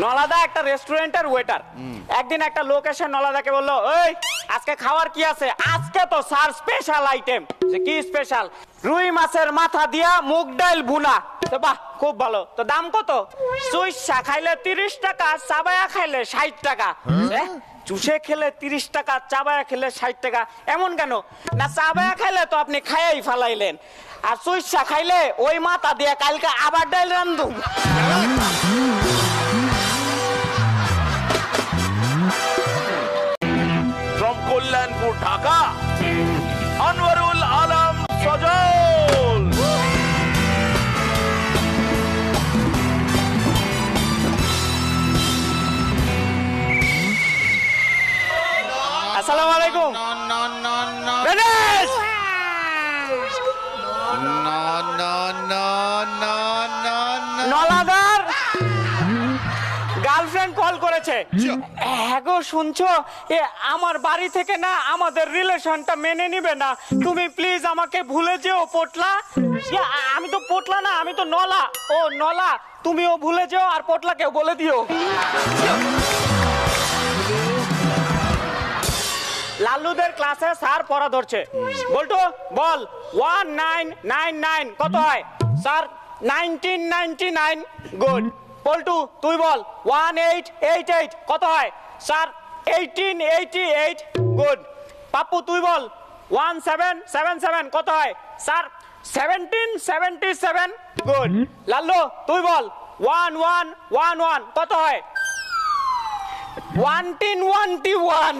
নলাদা একটা রেস্টুরেন্টের ওয়েটার একদিন একটা লোক এসে নলাদাকে বলল ওই আজকে খাওয়ার কি আছে? আজকে তো স্যার স্পেশাল আইটেম যে কি স্পেশাল রুই মাছের মাথা দিয়া মুগ ডাল বুনা তো বাহ খুব ভালো। তো দাম কত? সুইসা খাইলে তিরিশ টাকা চাবায়া খাইলে ষাট টাকা। চুষে খেলে তিরিশ টাকা চাবায়া খেলে ষাট টাকা। এমন কেন? না চাবায়া খাইলে তো আপনি খাইয়াই ফালাইলেন। আর সুইসা খাইলে ওই মাথা দিয়ে কালকে আবার ডাল রান্ধুম। Kollanpur, Dhaka, Anwarul Alam Sajol. আসসালামু আলাইকুম গণেশ! নলাদার গার্লফ্রেন্ড কল করেছে হ্যাঁ গো শুনছো? এ আমার বাড়ি থেকে না আমাদের রিলেশনটা মেনে নিবে না। তুমি প্লিজ আমাকে ভুলে যেও পটলা। আমি তো পটলা না আমি তো নলা। ও নলা তুমিও ভুলে যেও আর পটলাকেও বলে দিও। লাল্লুদের ক্লাসে স্যার পড়া ধরছে। বলতো বল ওয়ান নাইন নাইন নাইন কত হয়? Sir nineteen ninety nine good Poltu তুই বল ওয়ান এইট এইট এইট কত হয়? Sir eighteen eighty eight good Pappu তুই বল ওয়ান সেভেন সেভেন সেভেন কত হয়? Sir seventeen seventy seven good Lallu তুই বল ওয়ান ওয়ান ওয়ান ওয়ান কত হয়? ওয়ানটিন ওয়ানটি ওয়ান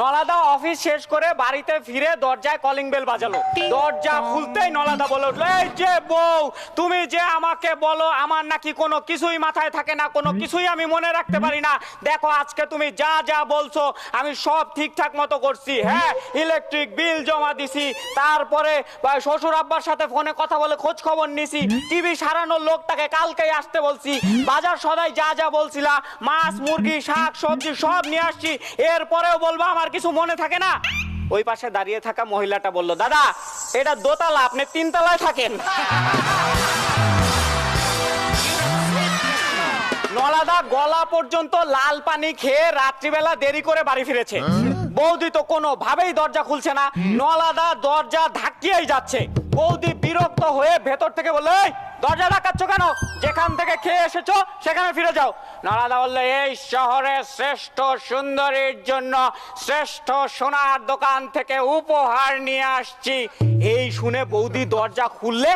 নলাদা অফিস শেষ করে বাড়িতে ফিরে দরজায় কলিং বেল বাজালো। দরজা খুলতেই নলাদা বলে উঠল এই যে বউ তুমি যে আমাকে বলো আমার নাকি কোনো কিছুই মাথায় থাকে না কোনো কিছুই আমি মনে রাখতে পারি না। দেখো আজকে তুমি যা যা বলছো আমি সব ঠিকঠাক মতো করছি। হ্যাঁ ইলেকট্রিক বিল জমা দিছি তারপরে শ্বশুর আব্বার সাথে ফোনে কথা বলে খোঁজ খবর নিছি টিভি সারানোর লোকটাকে কালকেই আসতে বলছি। বাজার সদাই যা যা বলছিলা মাছ মুরগি শাক সবজি সব নিয়ে আসছি এরপরেও বলব আমার কিছু মনে থাকে না। ওই পাশে দাঁড়িয়ে থাকা মহিলাটা বলল দাদা এটা দোতলা আপনি তিনতলায় থাকেন। নলাদা গলা পর্যন্ত লাল পানি খেয়ে রাত্রিবেলা দেরি করে বাড়ি ফিরেছে। বৌদি তো কোনো ভাবেই দরজা খুলছে না। নলাদা দরজা ধাক্কিয়েই যাচ্ছে। বৌদি বিরক্ত হয়ে ভেতর থেকে বলল "এই, দরজা ডাকাচ্ছ কেন? যেখান থেকে খেয়ে এসেছ সেখানে ফিরে যাও। নারাদা বলল এই শহরে শ্রেষ্ঠ সুন্দরীর জন্য শ্রেষ্ঠ সোনার দোকান থেকে উপহার নিয়ে আসছি। এই শুনে বৌদি দরজা খুললে